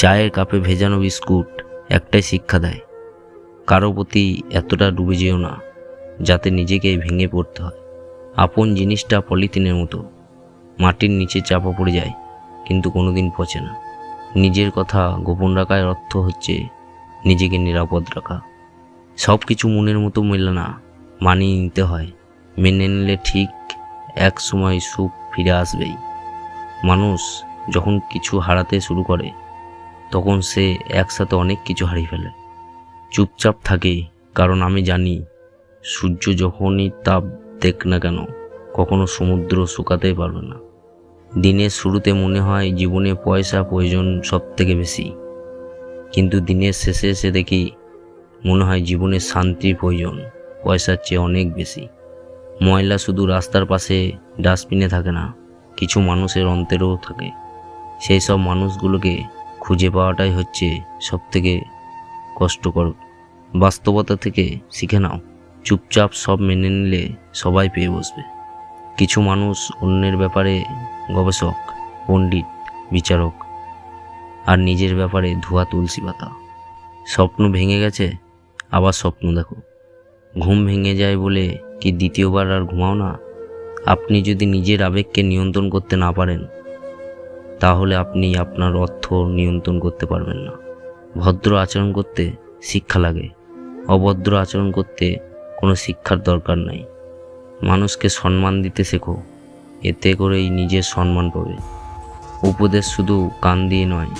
চায়ের কাপে ভেজানো বিস্কুট একটাই শিক্ষা দেয়, কারও প্রতি এতটা ডুবে যেও না, যাতে নিজেকে ভেঙে পড়তে হয়। আপন জিনিসটা পলিথিনের মতো, মাটির নিচে চাপা পড়ে যায়, কিন্তু কোনোদিন পচে না। নিজের কথা গোপন রাখার অর্থ হচ্ছে নিজেকে নিরাপদ রাখা। সব কিছু মনের মতো মেলে না, মানিয়ে নিতে হয়। মেনে নিলে ঠিক এক সময় সুখ ফিরে আসবেই। মানুষ যখন কিছু হারাতে শুরু করে তখন সে একসাথে অনেক কিছু হারিয়ে ফেলে। চুপচাপ থাকে, কারণ আমি জানি, সূর্য যখনই তাপ দেখ না কেন, কখনো সমুদ্র শুকাতেই পারবে না। দিনের শুরুতে মনে হয় জীবনে পয়সা প্রয়োজন সব থেকে বেশি। কিন্তু দিনের শেষে এসে দেখি, মনে হয় জীবনে শান্তির প্রয়োজন, পয়সার চেয়ে অনেক বেশি। ময়লা শুধু রাস্তার পাশে ডাস্টবিনে থাকে না, কিছু মানুষের অন্তরেও থাকে। সেই সব মানুষগুলোকে খুঁজে পাওয়াটাই হচ্ছে সব থেকে কষ্টকর। বাস্তবতা থেকে শিখে নাও। চুপচাপ সব মেনে নিলে সবাই পেয়ে বসবে। কিছু মানুষ অন্যের ব্যাপারে গবেষক, পণ্ডিত, বিচারক আর নিজের ব্যাপারে ধোয়া তুলসী পাতা। স্বপ্ন ভেঙে গেছে, আবার স্বপ্ন দেখো। ঘুম ভেঙে যায় বলে কি দ্বিতীয়বার আর ঘুমাও না? আপনি যদি নিজের আবেগকে নিয়ন্ত্রণ করতে না পারেন তাহলে আপনি আপনার অর্থ নিয়ন্ত্রণ করতে পারবেন না। ভদ্র আচরণ করতে শিক্ষা লাগে। অভদ্র আচরণ করতে কোনো শিক্ষার দরকার নাই। মানুষকে সম্মান দিতে শেখো। এতে করেই নিজের সম্মান পাবে। উপদেশ শুধু কান দিয়ে নয়,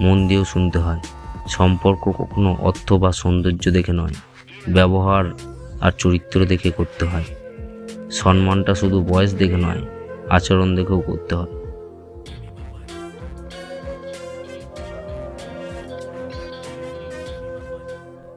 মন দিয়েও শুনতে হয়। সম্পর্ক কখনো অর্থ বা সৌন্দর্য দেখে নয়, ব্যবহার আর চরিত্র দেখে করতে হয়। সম্মানটা শুধু বয়স দেখে নয়, আচরণ দেখেও করতে হয়।